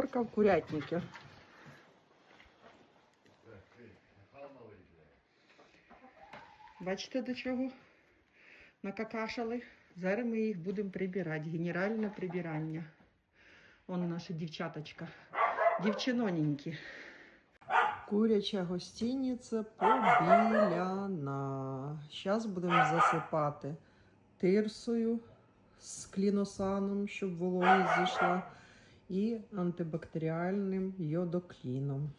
уборка в курятнике. Бачите до чого? Накакашали. Зараз ми їх будемо прибирати. Генеральне прибирання. Вон наша дівчаточка. Дівчиноненькі. Куряча гостиниця побіляна. Зараз будемо засипати тирсою з кліносаном, щоб вологість зійшла, і антибактеріальним йодокліном.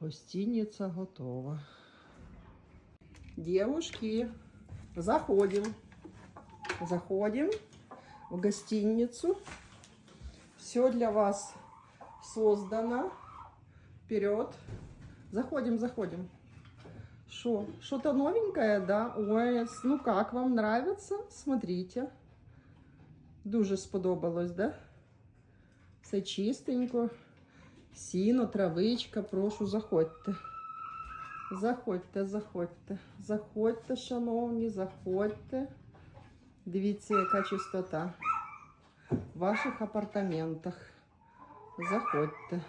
Гостиниця готова. Девушки, заходим. Заходим в гостиницу. Все для вас создано. Вперед. Заходим, заходим. Что? Что-то новенькое, да? Ой, с- ну как, вам нравится? Смотрите. Дуже сподобалось, да? Все чистенько. Сіно, травичка, прошу, заходьте. Заходьте, заходьте. Заходьте, шановні, заходьте. Дивіться, яка чистота в ваших апартаментах. Заходьте.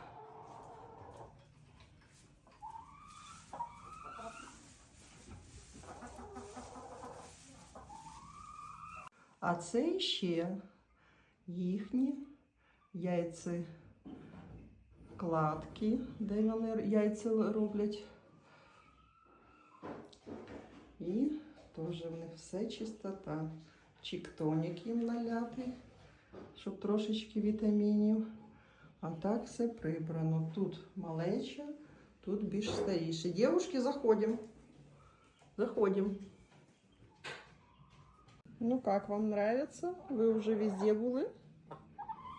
А це ще їхні яйці кладки, де вони яйця роблять. І теж в них все чистота. Чіктонік їм наляти, щоб трошечки вітамінів. А так все прибрано. Тут малеча, тут більш старіше. Дівушки, заходимо. Заходимо. Ну как, вам нравится? Ви вже везде були?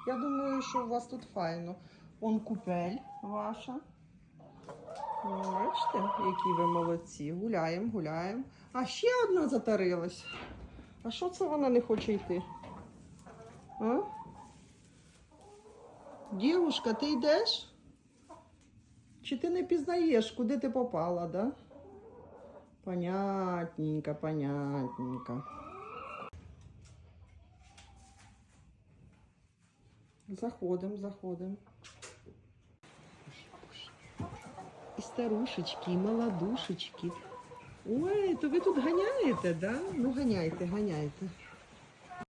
Я думаю, що у вас тут файно. Он купель ваша. Бачите, які ви молодці. Гуляємо, гуляємо. А ще одна затарилась. А що це вона не хоче йти? А? Дівушка, ти йдеш? Чи ти не пізнаєш, куди ти попала, да? Понятненько, понятненько. Заходим, заходим. І старушечки, і молодушечки. Ой, то ви тут ганяєте, да? Ну ганяйте, ганяйте.